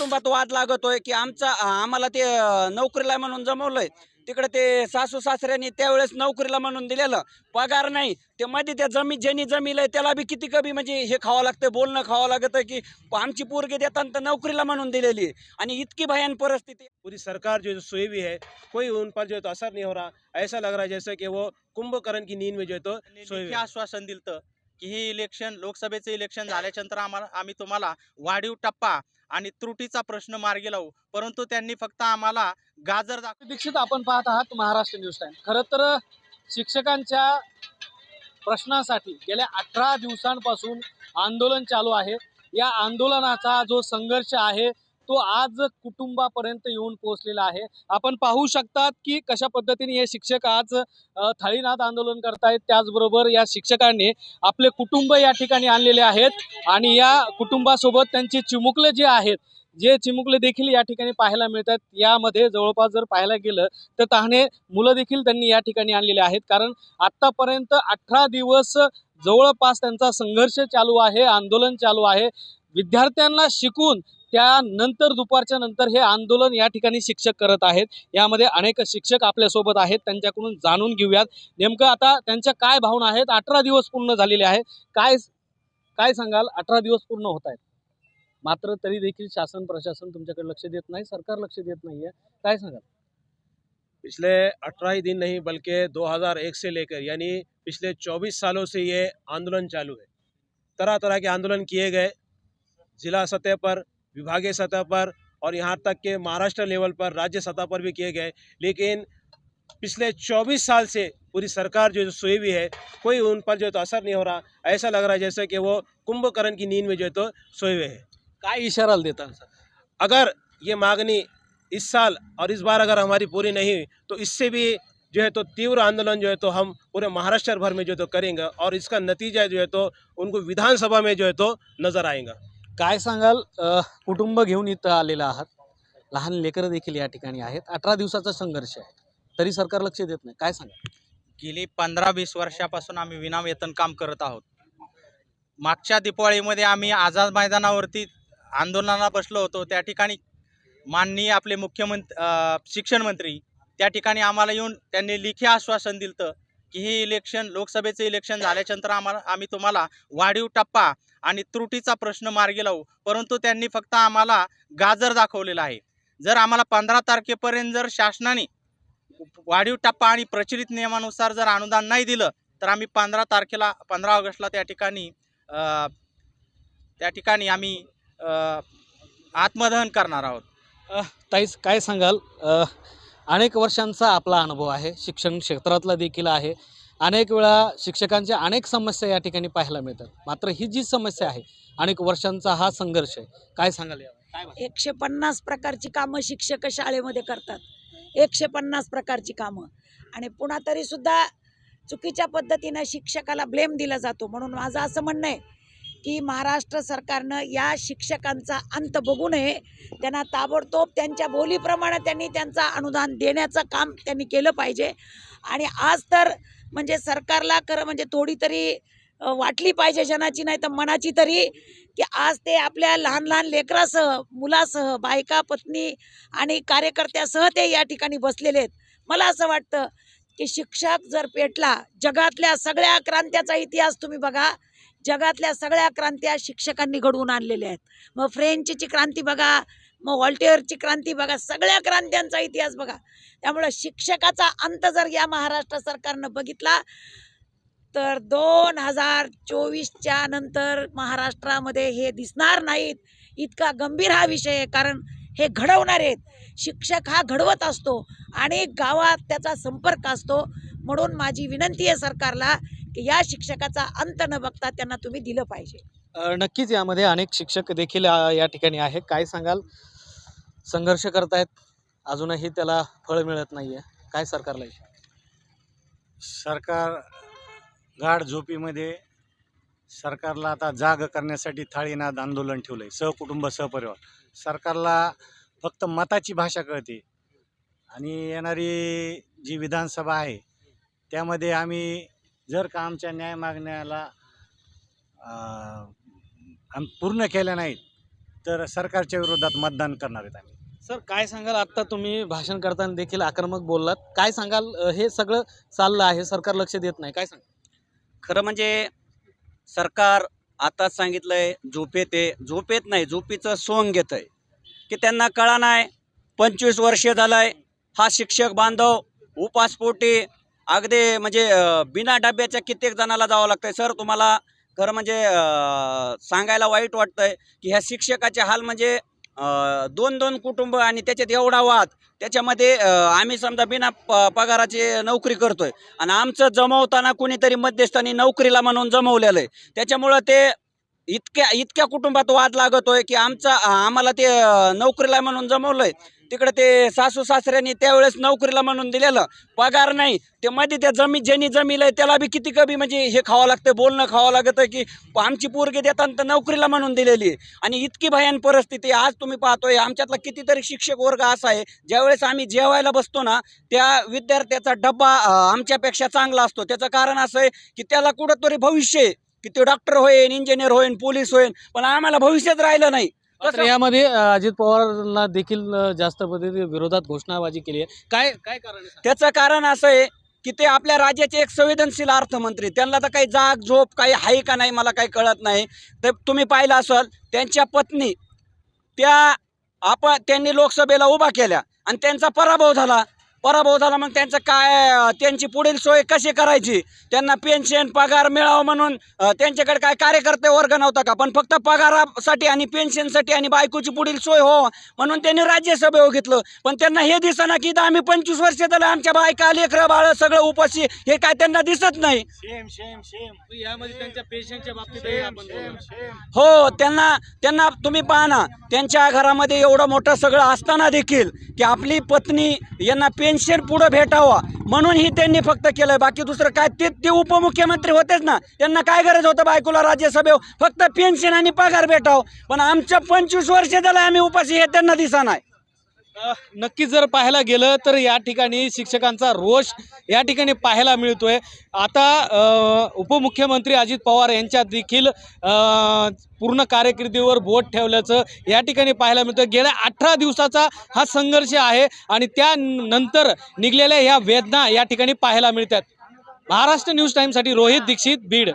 कुटुंबात वाद लागतोय की आमचा आम्हाला ते नोकरीला म्हणून जमवलंय. तिकडे ते सासू सासऱ्यांनी त्यावेळेस नोकरीला म्हणून दिलेलं. पगार नाही. ते मध्ये त्या जमी ज्यांनी जमीलंय त्याला बी किती कमी म्हणजे हे खावं लागतं बोलणं खावं लागतं की आमची पोरगी देताना तर नोकरीला म्हणून दिलेली आहे. आणि इतकी भयान परिस्थिती. पूरी सरकार जो हुई है. कोई उन पर जो है तो असर नहीं हो रहा. ऐसा लग रहा है जैसे कि वो कुंभकर्ण की नींद में जो है तो. आश्वासन दिलं की हे इलेक्शन लोकसभेचं इलेक्शन झाल्याच्यानंतर आम्हाला आम्ही तुम्हाला वाढीव टप्पा आणि त्रुटीचा प्रश्न मार्गी लावू. परंतु त्यांनी फक्त आम्हाला गाजर दाखव दीक्षित आपण पाहत आहात महाराष्ट्र न्यूज टाइम खरं तर शिक्षकांच्या प्रश्नासाठी गेल्या अठरा दिवसांपासून आंदोलन चालू आहे. या आंदोलनाचा जो संघर्ष आहे तो आज कुटुंबापर्यंत येऊन पोहोचलेला आहे. आपण पाहू शकतात की कशा पद्धतीने हे शिक्षक आज थाळीनाथ आंदोलन करतायत. त्याचबरोबर या शिक्षकांनी आपले कुटुंब या ठिकाणी आणलेले आहेत आणि या कुटुंबासोबत त्यांचे चिमुकले जे आहेत जे चिमुकले देखील या ठिकाणी पाहायला मिळतात. यामध्ये जवळपास जर पाहायला गेलं तर तहाने मुलं देखील त्यांनी या ठिकाणी आणलेले आहेत. कारण आत्तापर्यंत अठरा दिवस जवळपास त्यांचा संघर्ष चालू आहे आंदोलन चालू आहे. विद्यार्थ्यांना शिकून त्यानंतर दुपारच्या नंतर हे आंदोलन या ठिकाणी शिक्षक करत आहेत. यामध्ये अनेक शिक्षक आपल्यासोबत आहेत. त्यांच्याकडून जाणून घेऊयात. नेमकं आता त्यांच्या काय भावना आहेत? अठरा दिवस पूर्ण झालेले आहेत. काय काय सांगाल? अठरा दिवस पूर्ण होत आहेत. मात्र तरी देखील शासन प्रशासन तुमच्याकडे लक्ष देत नाही. सरकार लक्ष देत नाहीये. काय सांगाल? पिछले 18 ही दिन नहीं बल्कि 2001 से लेकर यानी पिछले 24 सालों से ये आंदोलन चालू है। तरह तरह के आंदोलन किए गए। जिला सतह पर विभागीय सतह पर और यहाँ तक के महाराष्ट्र लेवल पर राज्य सतह पर भी किए गए। लेकिन पिछले 24 साल से पूरी सरकार जो है सोई हुई है कोई उन पर जो है तो असर नहीं हो रहा। ऐसा लग रहा है जैसे कि वो कुंभकर्ण की नींद में जो है तो सोए हुए हैं। का इशारा देता सर? अगर ये मांगनी इस साल और इस बार अगर हमारी पूरी नहीं हुई तो इससे भी जो है तो तीव्र आंदोलन जो है तो हम पूरे महाराष्ट्र भर में जो है तो करेंगे और इसका नतीजा जो है तो उनको विधानसभा में जो है तो नज़र आएगा। काय सांगाल? कुटुंब घेऊन इथं आलेलं आहात. लहान लेकरं देखील या ठिकाणी आहेत. अठरा दिवसाचा संघर्ष आहे. तरी सरकार लक्ष देत नाही. काय सांगाल? गेली पंधरा वीस वर्षापासून आम्ही विनावेतन काम करत आहोत. मागच्या दिपावळीमध्ये आम्ही आझाद मैदानावरती आंदोलनाला बसलो होतो. त्या ठिकाणी माननीय आपले मुख्यमंत्री शिक्षण मंत्री त्या ठिकाणी आम्हाला येऊन त्यांनी लेखी आश्वासन दिलं की हे इलेक्शन लोकसभेचं इलेक्शन झाल्याच्यानंतर आम्हाला आम्ही तुम्हाला वाढीव टप्पा आणि त्रुटीचा प्रश्न मार्गी लावू. परंतु त्यांनी फक्त आम्हाला गाजर दाखवलेला आहे. जर आम्हाला पंधरा तारखेपर्यंत जर शासनाने वाढीव टप्पा आणि प्रचलित नियमानुसार जर अनुदान नाही दिलं तर आम्ही पंधरा तारखेला पंधरा ऑगस्टला त्या ठिकाणी त्या ठिकाणी आम्ही आत्मदहन करणार आहोत. ताईस काय सांगाल? अनेक वर्षांचा आपला अनुभव आहे. शिक्षण क्षेत्रातला देखील आहे. अनेक वेळा शिक्षकांच्या अनेक समस्या या ठिकाणी पाहायला मिळतात. मात्र ही जी समस्या आहे अनेक वर्षांचा हा संघर्ष आहे काय सांगाल यावर? काय एकशे पन्नास प्रकारची कामं शिक्षक शाळेमध्ये करतात. एकशे पन्नास प्रकारची कामं. आणि पुन्हा तरी सुद्धा चुकीच्या पद्धतीनं शिक्षकाला ब्लेम दिला जातो. म्हणून माझं असं म्हणणं आहे की महाराष्ट्र सरकारनं या शिक्षकांचा अंत बघू नये. त्यांना ताबडतोब त्यांच्या बोलीप्रमाणे त्यांनी त्यांचा अनुदान देण्याचं काम त्यांनी केलं पाहिजे. आणि आज तर म्हणजे सरकारला खरं म्हणजे थोडी तरी वाटली पाहिजे जनाची नाही तर मनाची तरी की आज ते आपल्या लहान लहान लेकरासह मुलासह बायका पत्नी आणि कार्यकर्त्यासह ते या ठिकाणी बसलेले आहेत. मला असं वाटतं की शिक्षक जर पेटला जगातल्या सगळ्या क्रांत्याचा इतिहास तुम्ही बघा जगातल्या सगळ्या क्रांत्या शिक्षकांनी घडवून आणलेल्या आहेत. मग फ्रेंचची क्रांती बघा मग व्हॉल्टिअरची क्रांती बघा सगळ्या क्रांत्यांचा इतिहास बघा. त्यामुळं शिक्षकाचा अंत जर या महाराष्ट्र सरकारनं बघितला तर दोन हजार चोवीसच्या नंतर महाराष्ट्रामध्ये हे दिसणार नाहीत. इतका गंभीर हा विषय आहे कारण हे घडवणार आहेत. शिक्षक हा घडवत असतो आणि गावात त्याचा संपर्क असतो. म्हणून माझी विनंती आहे सरकारला की या शिक्षकाचा अंत न बघता त्यांना तुम्ही दिलं पाहिजे. नक्कीच यामध्ये अनेक शिक्षक देखील या ठिकाणी आहे काय सांगाल? संघर्ष करतायत. अजूनही त्याला फळ मिळत नाही आहे काय सरकारला सरकार गाढ झोपीमध्ये सरकारला आता जाग करण्यासाठी थाळीनाद आंदोलन ठेवलं आहे सहकुटुंब सहपरिवार. सरकारला फक्त मताची भाषा कळते. आणि येणारी जी विधानसभा आहे त्यामध्ये आम्ही जर का आमच्या न्याय मागण्याला आम पूर्ण केल्या नाहीत तर सरकारच्या विरोधात मतदान करणार आहेत आम्ही. सर काय सांगाल? आत्ता तुम्ही भाषण करताना देखील आक्रमक बोललात. काय सांगाल? अ, हे सगळं चाललं आहे सरकार लक्ष देत नाही. काय सांग खरं म्हणजे सरकार आताच सांगितलंय झोपेत आहे. झोपेत नाही झोपीचं सोंग घेत आहे की त्यांना कळा नाही पंचवीस वर्ष झालंय हा शिक्षक बांधव उपासपोटी अगदी म्हणजे अं, बिना डब्याच्या कित्येक जणाला जावं लागतंय. सर तुम्हाला खरं म्हणजे सांगायला वाईट वाटतंय की ह्या शिक्षकाचे हाल म्हणजे दोन दोन कुटुंब आणि त्याच्यात एवढा वाद त्याच्यामध्ये आम्ही समजा बिना प पगाराची नोकरी करतोय आणि आमचं जमवताना कुणीतरी मध्यस्थानी नोकरीला म्हणून जमवलेलं आहे. त्याच्यामुळं ते इतक्या इतक्या कुटुंबात वाद लागतोय की आमचा आम्हाला ते नोकरीला म्हणून जमवलंय. तिकडे ते सासू सासऱ्यांनी त्यावेळेस नोकरीला म्हणून दिलेलं. पगार नाही. ते मध्ये त्या जमी ज्यांनी जमील आहे त्याला बी किती कमी म्हणजे हे खावं लागतं बोलणं खावं लागतं की आमची पोरगी देताना तर नोकरीला म्हणून दिलेली आहे. आणि इतकी भयान परिस्थिती आज तुम्ही पाहतोय आमच्यातला कितीतरी शिक्षक वर्ग असा आहे. ज्यावेळेस आम्ही जेवायला बसतो ना त्या विद्यार्थ्याचा डब्बा आमच्यापेक्षा चांगला असतो. त्याचं कारण असं आहे की त्याला कुठंतरी भविष्य आहे. की तो डॉक्टर होईन इंजिनियर होईन पोलीस होईन पण आम्हाला भविष्यच राहिलं नाही. मात्र यामध्ये अजित पवारला देखील जास्त पद्धतीने विरोधात घोषणाबाजी केली आहे. काय काय कारण? त्याचं कारण असं आहे की ते आपल्या राज्याचे एक संवेदनशील अर्थमंत्री त्यांना तर काही जाग झोप काही आहे का नाही मला काही कळत नाही. तर तुम्ही पाहिलं असाल त्यांच्या पत्नी त्या आपण त्यांनी लोकसभेला उभा केल्या आणि त्यांचा पराभव झाला. पराभव झाला मग त्यांचं काय त्यांची पुढील सोय कशी करायची? त्यांना पेन्शन पगार मिळावं म्हणून त्यांच्याकडे काय कार्यकर्ते वर्ग नव्हता का? पण फक्त पगारासाठी आणि पेन्शनसाठी आणि बायकोची पुढील सोय हो म्हणून त्यांनी राज्यसभेवर घेतलं. पण त्यांना हे दिसना की इथं आम्ही पंचवीस वर्ष झालं आमच्या बायका लेकरं बाळ सगळं उपाशी हे काय त्यांना दिसत नाही. सेम सेम सेम यामध्ये त्यांच्या पेशंटच्या बाबतीत आपण बोलू. हो त्यांना त्यांना तुम्ही पहा ना त्यांच्या घरामध्ये एवढं मोठं सगळं असताना देखील की आपली पत्नी यांना पेन्शन पुढं भेटावं. म्हणून ही त्यांनी फक्त केलं बाकी दुसरं काय? ते ते उपमुख्यमंत्री होतेच ना. त्यांना काय गरज होतं बायकोला राज्यसभेवर? फक्त पेन्शन आणि पगार भेटावं. पण आमच्या पंचवीस वर्ष झालं आम्ही उपाशी हे त्यांना दिसा नाही नक्कीच जर पाहायला गेलं तर या ठिकाणी शिक्षकांचा रोष या ठिकाणी पाहायला मिळतोय. आता उपमुख्यमंत्री अजित पवार यांच्या देखील पूर्ण कार्यकिर्दीवर बोट ठेवल्याचं या ठिकाणी पाहायला मिळतं गेल्या अठरा दिवसाचा हा संघर्ष आहे आणि त्यानंतर निघलेल्या ह्या वेदना या ठिकाणी पाहायला मिळतात. महाराष्ट्र न्यूज टाईमसाठी रोहित दीक्षित बीड.